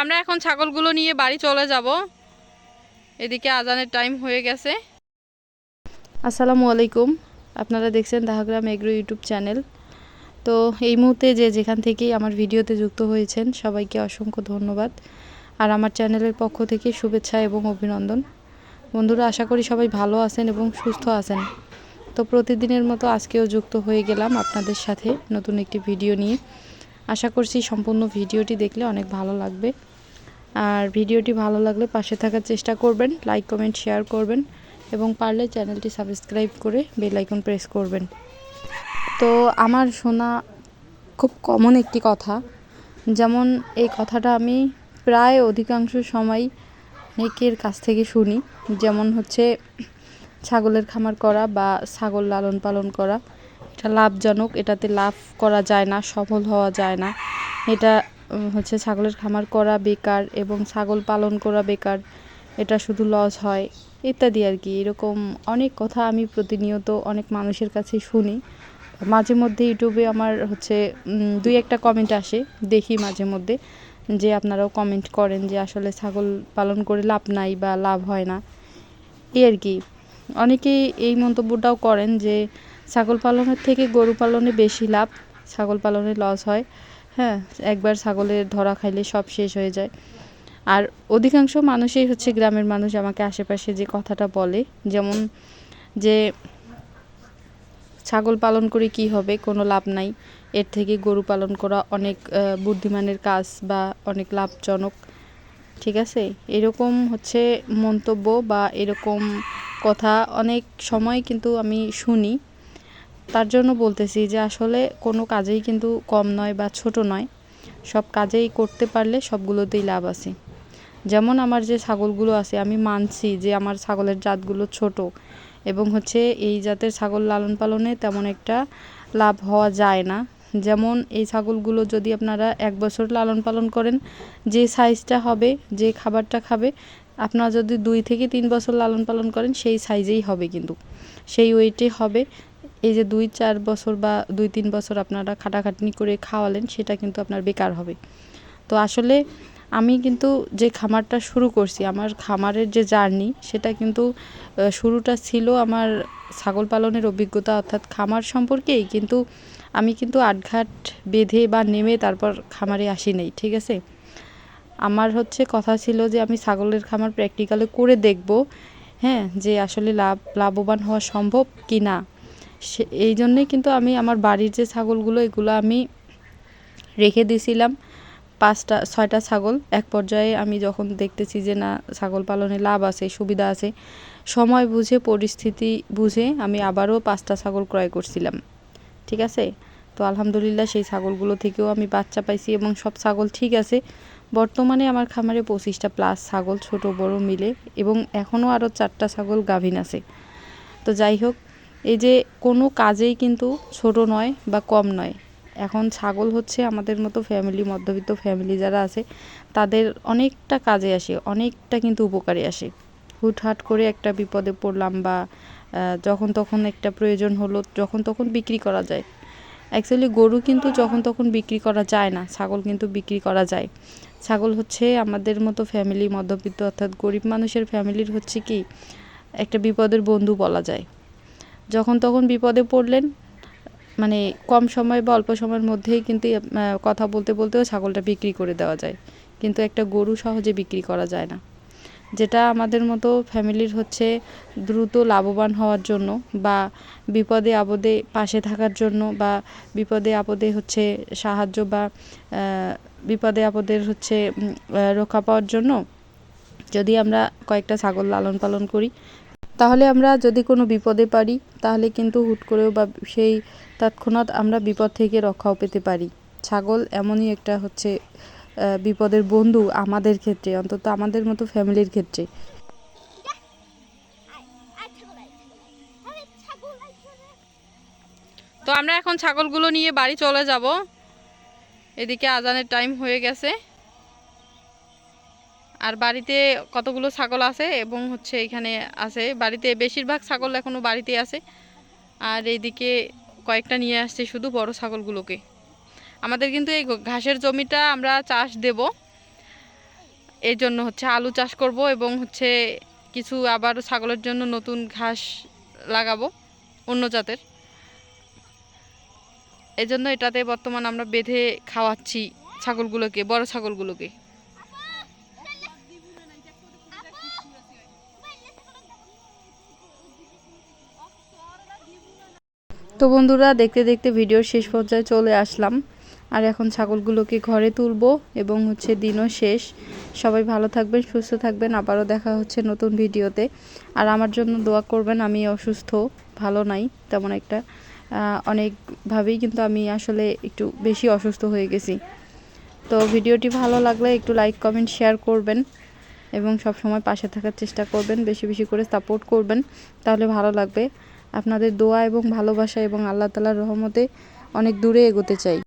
আমরা এখন ছাগলগুলো নিয়ে বাড়ি চলে যাব। এদিকে আজানের টাইম হয়ে গেছে। আসসালামু আলাইকুম। আপনারা দেখছেন দাহাগ্রাম এগ্রো ইউটিউব চ্যানেল। তো এই মুহূর্তে যে যেখান থেকেই আমার ভিডিওতে যুক্ত হয়েছেন, সবাইকে অসংখ্য ধন্যবাদ। আর আমার চ্যানেলের পক্ষ থেকে শুভেচ্ছা এবং অভিনন্দন। বন্ধুরা, আশা করি সবাই ভালো আছেন এবং সুস্থ আছেন। তো প্রতিদিনের মতো আজকেও যুক্ত হয়ে গেলাম আপনাদের সাথে নতুন একটি ভিডিও নিয়ে। আশা করছি সম্পূর্ণ ভিডিওটি দেখলে অনেক ভালো লাগবে। আর ভিডিওটি ভালো লাগলে পাশে থাকার চেষ্টা করবেন লাইক কমেন্ট শেয়ার করবেন এবং পারলে চ্যানেলটি সাবস্ক্রাইব করে বেল আইকন প্রেস করবেন। তো আমার শোনা খুব কমন একটি কথা, যেমন এই কথাটা আমি প্রায় অধিকাংশ সময় অনেকের কাছ থেকে শুনি, যেমন হচ্ছে ছাগলের খামার করা বা ছাগল লালন পালন করা। এটা লাভজনক, এটাতে লাভ করা যায় না, সফল হওয়া যায় না। এটা হচ্ছে ছাগলের খামার করা বেকার এবং ছাগল পালন করা বেকার, এটা শুধু লস হয়, ইত্যাদি আর কি। এরকম অনেক কথা আমি প্রতিনিয়ত অনেক মানুষের কাছে শুনি। মাঝে মধ্যে ইউটিউবে আমার হচ্ছে দুই একটা কমেন্ট আসে, দেখি মাঝে মধ্যে, যে আপনারাও কমেন্ট করেন যে আসলে ছাগল পালন করে লাভ নাই বা লাভ হয় না। এই আর কি। অনেকেই এই মন্তব্যটাও করেন যে ছাগল পালনের থেকে গরু পালনে বেশি লাভ, ছাগল পালনে লস হয়। হ্যাঁ একবার ছাগলের ধরা খাইলে সব শেষ হয়ে যায়। আর অধিকাংশ মানুষই হচ্ছে গ্রামের মানুষ, আমাকে আশেপাশে যে কথাটা বলে, যেমন যে ছাগল পালন করে কি হবে, কোনো লাভ নাই। এর থেকে গরু পালন করা অনেক বুদ্ধিমানের কাজ বা অনেক লাভজনক। ঠিক আছে? এরকম হচ্ছে মন্তব্য বা এরকম কথা অনেক সময় কিন্তু আমি শুনি। তার জন্য বলতেছি যে আসলে কোনো কাজেই কিন্তু কম নয় বা ছোট নয়। সব কাজেই করতে পারলে সবগুলোতেই লাভ আছে। যেমন আমার যে ছাগলগুলো আছে, আমি মানছি যে আমার ছাগলের জাতগুলো ছোট এবং হচ্ছে এই জাতের ছাগল লালন পালনে তেমন একটা লাভ হওয়া যায় না। যেমন এই ছাগলগুলো যদি আপনারা এক বছর লালন পালন করেন, যে সাইজটা হবে, যে খাবারটা খাবে, আপনারা যদি দুই থেকে তিন বছর লালন পালন করেন, সেই সাইজেই হবে কিন্তু। সেই ওয়েটে হবে। এই যে দুই চার বছর বা দুই তিন বছর আপনারা খাটাখাটনি করে খাওয়ালেন, সেটা কিন্তু আপনার বেকার হবে। তো আসলে আমি কিন্তু যে খামারটা শুরু করছি, আমার খামারের যে জার্নি, সেটা কিন্তু শুরুটা ছিল আমার ছাগল পালনের অভিজ্ঞতা অর্থাৎ খামার সম্পর্কেই। কিন্তু আমি কিন্তু আটঘাট বেঁধে বা নেমে তারপর খামারে আসি নাই, ঠিক আছে? আমার হচ্ছে কথা ছিল যে আমি ছাগলের খামার প্র্যাকটিক্যালে করে দেখব হ্যাঁ? যে আসলে লাভ, লাভবান হওয়া সম্ভব কি না সে, এই জন্যেই কিন্তু আমি আমার বাড়ির যে ছাগলগুলো, এগুলো আমি রেখে দিয়েছিলাম। পাঁচটা, ছয়টা ছাগল। এক পর্যায়ে আমি যখন দেখতেছি যে না, ছাগল পালনে লাভ আছে, সুবিধা আছে, সময় বুঝে, পরিস্থিতি বুঝে আমি আবারও পাঁচটা ছাগল ক্রয় করছিলাম। ঠিক আছে? তো আলহামদুলিল্লাহ সেই ছাগলগুলো থেকেও আমি বাচ্চা পাইছি এবং সব ছাগল ঠিক আছে। বর্তমানে আমার খামারে পঁচিশটা প্লাস ছাগল, ছোট, বড় মিলে এবং এখনও আরও চারটা ছাগল গাভিন আছে। তো যাই হোক এই যে কোনো কাজেই কিন্তু ছোট নয় বা কম নয়। এখন ছাগল হচ্ছে আমাদের মতো ফ্যামিলি মধ্যবিত্ত ফ্যামিলি যারা আছে, তাদের অনেকটা কাজে আসে, অনেকটা কিন্তু উপকারে আসে। হুটহাট করে একটা বিপদে পড়লাম বা যখন তখন একটা প্রয়োজন হলো, যখন তখন বিক্রি করা যায়। অ্যাকচুয়ালি গরু কিন্তু যখন তখন বিক্রি করা যায় না, ছাগল কিন্তু বিক্রি করা যায়। ছাগল হচ্ছে আমাদের মতো ফ্যামিলি মধ্যবিত্ত অর্থাৎ গরিব মানুষের ফ্যামিলির হচ্ছে কি, একটা বিপদের বন্ধু বলা যায়। যখন তখন বিপদে পড়লেন মানে কম সময় বা অল্প সময়ের মধ্যেই কিন্তু কথা বলতে বলতেও ছাগলটা বিক্রি করে দেওয়া যায়। কিন্তু একটা গরু সহজে বিক্রি করা যায় না। যেটা আমাদের মতো ফ্যামিলির হচ্ছে দ্রুত লাভবান হওয়ার জন্য বা বিপদে আপদে পাশে থাকার জন্য বা বিপদে আপদে হচ্ছে সাহায্য বা বিপদে আপদের হচ্ছে রক্ষা পাওয়ার জন্য যদি আমরা কয়েকটা ছাগল লালন পালন করি তাহলে আমরা যদি কোনো বিপদে পারি, তাহলে কিন্তু হুট করেও বা সেই তৎক্ষণাৎ আমরা বিপদ থেকে রক্ষাও পেতে পারি। ছাগল এমনই একটা হচ্ছে বিপদের বন্ধু আমাদের ক্ষেত্রে, অন্তত আমাদের মতো ফ্যামিলির ক্ষেত্রে। তো আমরা এখন ছাগলগুলো নিয়ে বাড়ি চলে যাব। এদিকে আজানের টাইম হয়ে গেছে। আর বাড়িতে কতগুলো ছাগল আছে এবং হচ্ছে এখানে আছে। বাড়িতে বেশিরভাগ ছাগল এখনও বাড়িতে আছে। আর এইদিকে কয়েকটা নিয়ে আসছে শুধু বড় ছাগলগুলোকে। আমাদের কিন্তু এই ঘাসের জমিটা আমরা চাষ দেব। এই জন্য হচ্ছে আলু চাষ করব এবং হচ্ছে কিছু আবার ছাগলের জন্য নতুন ঘাস লাগাবো অন্য জাতের। এই জন্য এটাতে বর্তমান আমরা বেঁধে খাওয়াচ্ছি ছাগলগুলোকে, বড় ছাগলগুলোকে। তো বন্ধুরা, দেখতে দেখতে ভিডিওর শেষ পর্যায়ে চলে আসলাম। আর এখন ছাগলগুলোকে ঘরে তুলবো এবং হচ্ছে দিনও শেষ। সবাই ভালো থাকবেন, সুস্থ থাকবেন। আবারও দেখা হচ্ছে নতুন ভিডিওতে। আর আমার জন্য দোয়া করবেন, আমি অসুস্থ, ভালো নাই, তেমন একটা। অনেকভাবেই কিন্তু আমি আসলে একটু বেশি অসুস্থ হয়ে গেছি। তো ভিডিওটি ভালো লাগলে একটু লাইক, কমেন্ট, শেয়ার করবেন এবং সব সময় পাশে থাকার চেষ্টা করবেন, বেশি বেশি করে সাপোর্ট করবেন। তাহলে ভালো লাগবে। আপনাদের দোয়া এবং ভালোবাসা এবং আল্লাহ তালার রহমতে অনেক দূরে এগোতে চাই।